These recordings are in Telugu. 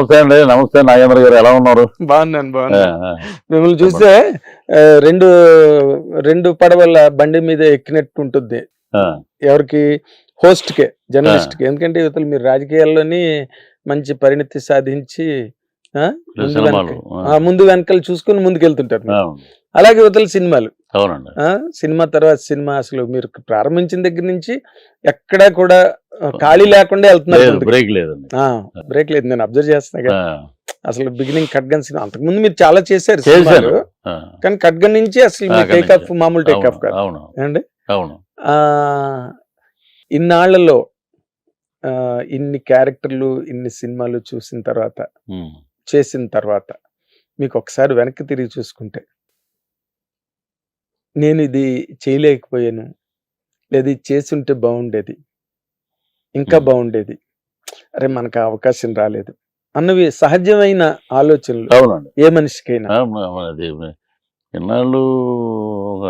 నమస్తే అండి నమస్తే నాగేంద్ర గారు ఎలా ఉన్నారు? బాగున్నాను బాగున్నాను. మిమ్మల్ని చూస్తే రెండు రెండు పడవల బండి మీద ఎక్కినట్టు ఉంటుంది ఎవరికి? హోస్ట్ కే జర్నలిస్ట్కి ఎందుకంటే యువతలు మీరు రాజకీయాల్లోని మంచి పరిణతి సాధించి ముందు వెనకాల చూసుకుని ముందుకు వెళ్తుంటారు మీరు. అవును, అలాగే యువతల సినిమాలు. అవునండి. సినిమా తర్వాత సినిమా అసలు మీరు ప్రారంభించిన దగ్గర నుంచి ఎక్కడా కూడా ఖాళీ లేకుండా వెళ్తున్నారు లేదు. బ్రేక్ లేదండి. ఆ, బ్రేక్ లేదు నేను అబ్జర్వ్ చేస్తున్నా కదా. అసలు బిగినింగ్ ఖడ్గన్ సినిమా. అంతకుముందు మీరు చాలా చేశారు సినిమాలు. కానీ ఖడ్గన్ నుంచి అసలు టేక్ ఆఫ్. మామూలు టేక్ ఆఫ్ అవును, కాదు. అవును. ఏమండి? అవును. ఆ ఇన్నాళ్ళలో ఇన్ని క్యారెక్టర్లు ఇన్ని సినిమాలు చూసిన తర్వాత. చేసిన తర్వాత మీకు ఒకసారి వెనక్కి తిరిగి చూసుకుంటే నేను ఇది చేయలేకపోయాను. లేదా ఇది చేసి ఉంటే బాగుండేది. ఇంకా. బాగుండేది. అరే మనకు అవకాశం రాలేదు. అన్నవి సహజమైన ఆలోచనలు. అవునండి. ఏ మనిషికైనా. అది ఇన్నాళ్ళు ఒక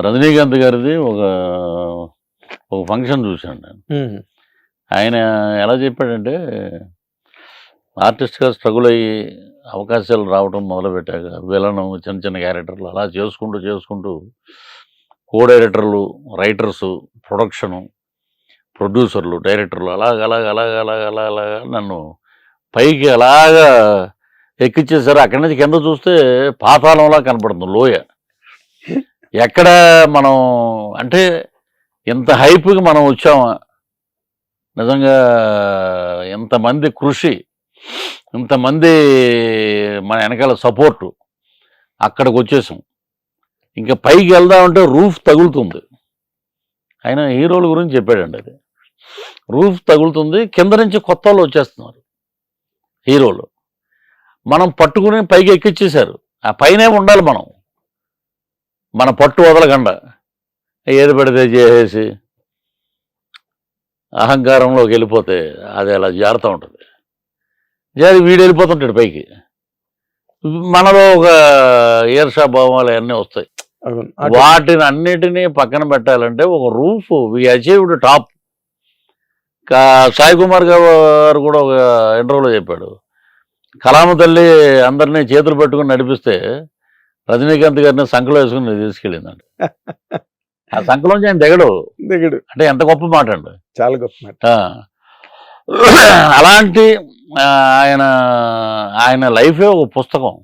రజనీకాంత్ గారిది ఒక ఒక ఫంక్షన్ చూశాను నేను. ఆయన ఎలా చెప్పాడంటే ఆర్టిస్ట్గా స్ట్రగుల్ అయ్యి అవకాశాలు రావడం మొదలుపెట్టాక విలనం చిన్న చిన్న క్యారెక్టర్లు అలా చేసుకుంటూ చేసుకుంటూ కో డైరెక్టర్లు రైటర్సు ప్రొడక్షను ప్రొడ్యూసర్లు డైరెక్టర్లు అలాగ అలాగ అలాగ అలాగ అలాగ అలాగ నన్ను పైకి అలాగా ఎక్కిచ్చేసారు అక్కడి నుంచి కింద చూస్తే పాతాళంలా కనపడుతుంది లోయ. ఎక్కడ మనం అంటే ఇంత హైప్కి మనం వచ్చామా? నిజంగా ఇంతమంది కృషి ఇంతమంది మన వెనకాల సపోర్టు అక్కడికి వచ్చేసాం. ఇంకా పైకి వెళ్దామంటే రూఫ్ తగులుతుంది. ఆయన హీరోల గురించి చెప్పాడండి అది. రూఫ్ తగులుతుంది కింద నుంచి కొత్త వాళ్ళు వచ్చేస్తున్నారు హీరోలు. మనం పట్టుకుని పైకి ఎక్కిచ్చేశారు. ఆ పైనే ఉండాలి మనం. మన పట్టు వదలకుండా. ఏది పడితే చేసేసి అహంకారంలోకి వెళ్ళిపోతే అది అలా జారుతూ ఉంటుంది. జారి వీడు వెళ్ళిపోతుంటాడు పైకి. మనలో ఒక ఈర్షా భావాలు అన్నీ వస్తాయి. వాటిని అన్నిటినీ పక్కన పెట్టాలంటే ఒక roof we achieved top. Sai Kumar గారు కూడా ఒక ఇంటర్వ్యూలో చెప్పాడు. కలామ తల్లి అందరినీ చేతులు పెట్టుకుని నడిపిస్తే రజనీకాంత్ గారిని సంఖలో వేసుకుని తీసుకెళ్ళిందండి ఆ సంఖలోంచి ఆయన దిగడు. దిగుడు. అంటే ఎంత గొప్ప మాట అండి. చాలా గొప్ప మాట. అలాంటి ఆయన ఆయన లైఫే ఒక పుస్తకం.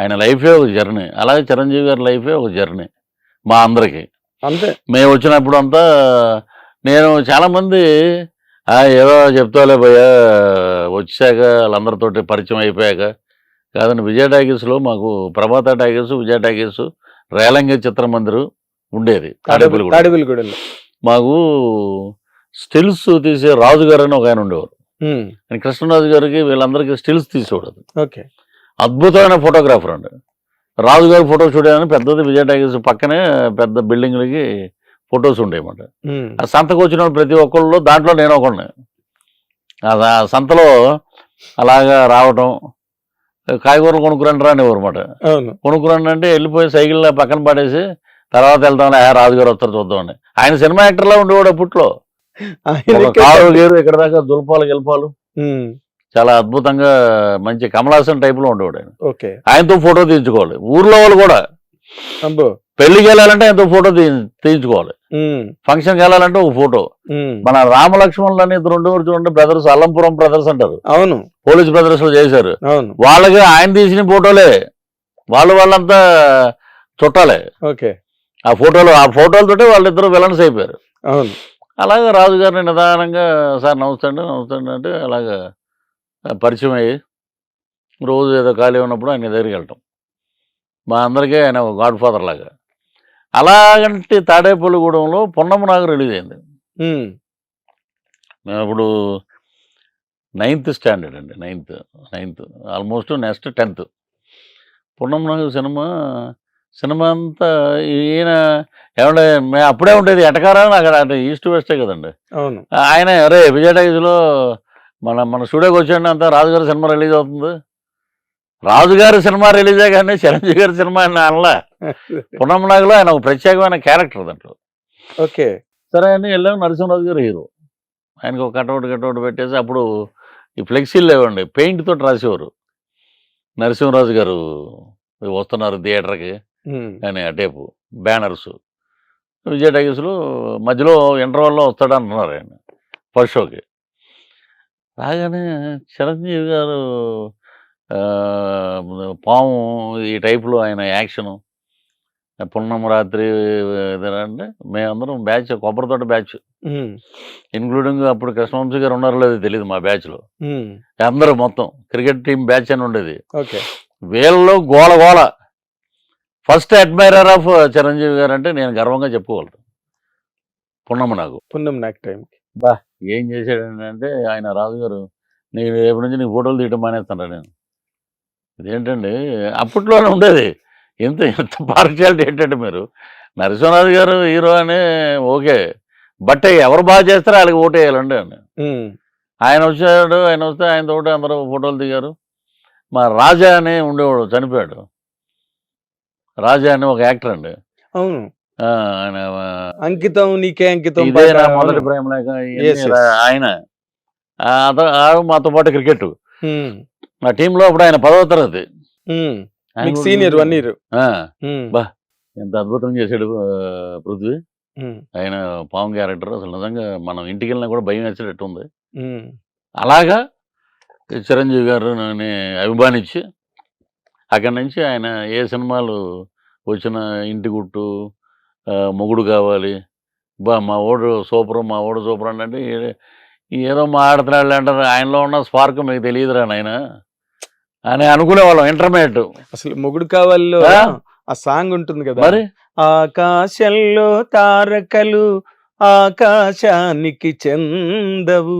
ఆయన లైఫే ఒక జర్నీ. అలాగే చిరంజీవి గారి లైఫే ఒక జర్నీ. మా అందరికి. అంతే. మేము వచ్చినప్పుడు అంతా నేను చాలామంది "ఆ, ఏదో చెప్తాలే భయ్యా వచ్చాక వాళ్ళందరితోటి పరిచయం అయిపోయాక. కాదండి విజయ టాకీస్లో మాకు ప్రభాత టాకీస్ విజయ టాకీస్ రేలంగి చిత్రమందిరు ఉండేది. తాడేపల్లిగూడెం. తాడిపిల్లిగూడెంలో మాకు స్టిల్స్ తీసే రాజు గారు అని ఒక ఆయన ఉండేవారు. ఆయన కృష్ణరాజు గారికి వీళ్ళందరికీ స్టిల్స్ తీసేవాడు ఓకే. అద్భుతమైన ఫోటోగ్రాఫర్ అండి. రాజు గారి ఫోటో అని పెద్దది విజయ టాకీస్ పక్కనే పెద్ద బిల్డింగ్లకి ఫొటోస్ ఉండేయన్నమాట. ఉమ్, ఆ సంతకు వచ్చిన ప్రతి ఒక్కళ్ళు దాంట్లో నేను ఒకడిని. ఆ సంతలో అలాగా రావటం కాయగూరలు కొనుక్కురండి రా అనేవారు అనమాట కొనుక్కురండి అంటే వెళ్ళిపోయి సైకిల్ పక్కన పడేసి తర్వాత వెళ్తాం రాజుగారు వస్తారు చూద్దామని. ఆయన సినిమా యాక్టర్లా ఉండేవాడు అప్పట్లో. కారు గేరు ఇక్కడ దాకా? దుల్పాలు గెలపాలు. చాలా అద్భుతంగా మంచి కమలాసన్ టైప్లో ఉండేవాడు ఆయన. ఓకే. ఆయనతో ఫోటో తీయించుకోవాలి. ఊర్లో వాళ్ళు కూడా పెళ్ళికి వెళ్ళాలంటే ఆయనతో ఫోటో తీయించుకోవాలి. ఉమ్, ఫంక్షన్కి వెళ్ళాలంటే ఒక ఫోటో. మన రామలక్ష్మణులు అని ఇద్దరు ఉండేవారు చూడండి బ్రదర్స్ అల్లంపురం బ్రదర్స్ అంటారు. అవును. పోలీస్ బ్రదర్స్లో చేశారు వాళ్ళకి ఆయన తీసిన ఫోటోలే. వాళ్ళు వాళ్ళంతా చుట్టాలే. ఓకే. ఆ ఫోటోలు ఆ ఫోటోలతోటి వాళ్ళిద్దరు విలన్స్ అయిపోయారు. అవును. అలాగే రాజుగారిని నిదానంగా సార్ నమస్తే అండి అంటే అలాగా పరిచయం అయ్యి రోజు ఏదో ఖాళీ ఉన్నప్పుడు ఆయన దగ్గరికి వెళ్ళటం. మా అందరికీ ఆయన గాడ్ ఫాదర్ లాగా. అలాగంటే తాడేపల్లిగూడెంలో పొన్నమ్మ నాగు రిలీజ్ అయింది. మేము ఇప్పుడు నైన్త్ స్టాండర్డ్ అండి ninth ninth almost next tenth. Punnami Nagu cinema cinema అంతా ఈయన ఏమంటే మేము అప్పుడే ఉండేది ఎటకారా అక్కడ అంటే ఈస్ట్ వెస్టే కదండి. అవును. ఆయన అరే విజయ టైజ్లో మన మన స్టూడియోకి వచ్చాడు అంతా రాజుగారి సినిమా రిలీజ్ అవుతుంది. రాజుగారి సినిమా రిలీజే కానీ చిరంజీవి గారి సినిమా ఆయన అనలా. పున్నం నాగులో ఆయన ఒక ప్రత్యేకమైన క్యారెక్టర్ దాంట్లో. ఓకే. సరే అని వెళ్ళాము నరసింహరాజు గారు హీరో. ఆయనకు ఒక కటౌట్ కటౌట్ పెట్టేసి అప్పుడు ఈ ఫ్లెక్సీలు లేవండి పెయింట్ తోటి రాసేవారు. నరసింహరాజు గారు వస్తున్నారు థియేటర్కి. అని ఆ టేపు బ్యానర్స్. విజయ టైగర్స్లో మధ్యలో ఇంటర్వెల్లో వస్తాడు అంటున్నారు ఆయన ఫస్ట్ షోకి. రాగానే చిరంజీవి గారు పాము ఈ టైప్లో ఆయన యాక్షను పున్నమ రాత్రి అంటే మేమందరం బ్యాచ్ కొబ్బరితోట బ్యాచ్. ఉమ్, ఇంక్లూడింగ్ అప్పుడు కృష్ణవంశీ గారు ఉన్నారో లేదో తెలియదు మా బ్యాచ్లో. అందరూ మొత్తం క్రికెట్ టీం బ్యాచ్ అని ఉండేది. ఓకే. వీళ్ళలో గోల గోల. ఫస్ట్ అడ్మైరర్ ఆఫ్ చిరంజీవి గారు అంటే నేను గర్వంగా చెప్పుకోగలను. పున్నమ్మ నాకు. పున్నం నాక్ టైం ఏం చేశాడు అంటే ఆయన రాజు గారు నీకు రేపు నుంచి నీకు ఫోటోలు తీయటం మానేస్తాను నేను. ఇదేంటండి అప్పట్లోనే ఉండేది. ఎంత ఎంత పార్షియాలిటీ ఏంటంటే మీరు? నరసింహరాజు గారు హీరో అని ఓకే. బట్ ఎవరు బాగా చేస్తారో వాళ్ళకి ఓటు వేయాలండి ఆయన వచ్చాడు ఆయన వస్తే ఆయన తోటి అందరూ ఫోటోలు దిగారు. మా రాజా అని ఉండేవాడు చనిపోయాడు. రాజా అని ఒక యాక్టర్ అండి. అవును. ఆ, ఆయన అంకితం నీకే అంకితం ఇదే నా. మొదటి ప్రేమ ఆయన. మాతో పాటు క్రికెట్ మా టీంలో అప్పుడు ఆయన పదవ తరగతి. Senior one year. ఆ, బా. ఎంత అద్భుతం చేశాడు పృథ్వీ. ఆయన పాము క్యారెక్టర్. అసలు నిజంగా మనం ఇంటికి వెళ్ళినా కూడా భయం వేసేటట్టు ఉంది అలాగా చిరంజీవి గారు అభిమానించి అక్కడి నుంచి ఆయన ఏ సినిమాలు వచ్చిన ఇంటి గుట్టు మొగుడు కావాలి. బా మా ఓడు సూపర్ మా ఓడు సూపర్ అంటే ఏదో మా ఆడుతున్నాడు అంటారు. ఆయనలో ఉన్న స్పార్క్ మీకు తెలియదురా నాయన. అని అనుకునేవాళ్ళం ఇంటర్మీడియట్. అసలు మొగుడు కావాలో? ఆ సాంగ్ ఉంటుంది కదా. మరి? ఆకాశంలో తారకలు ఆకాశానికి చెందవు.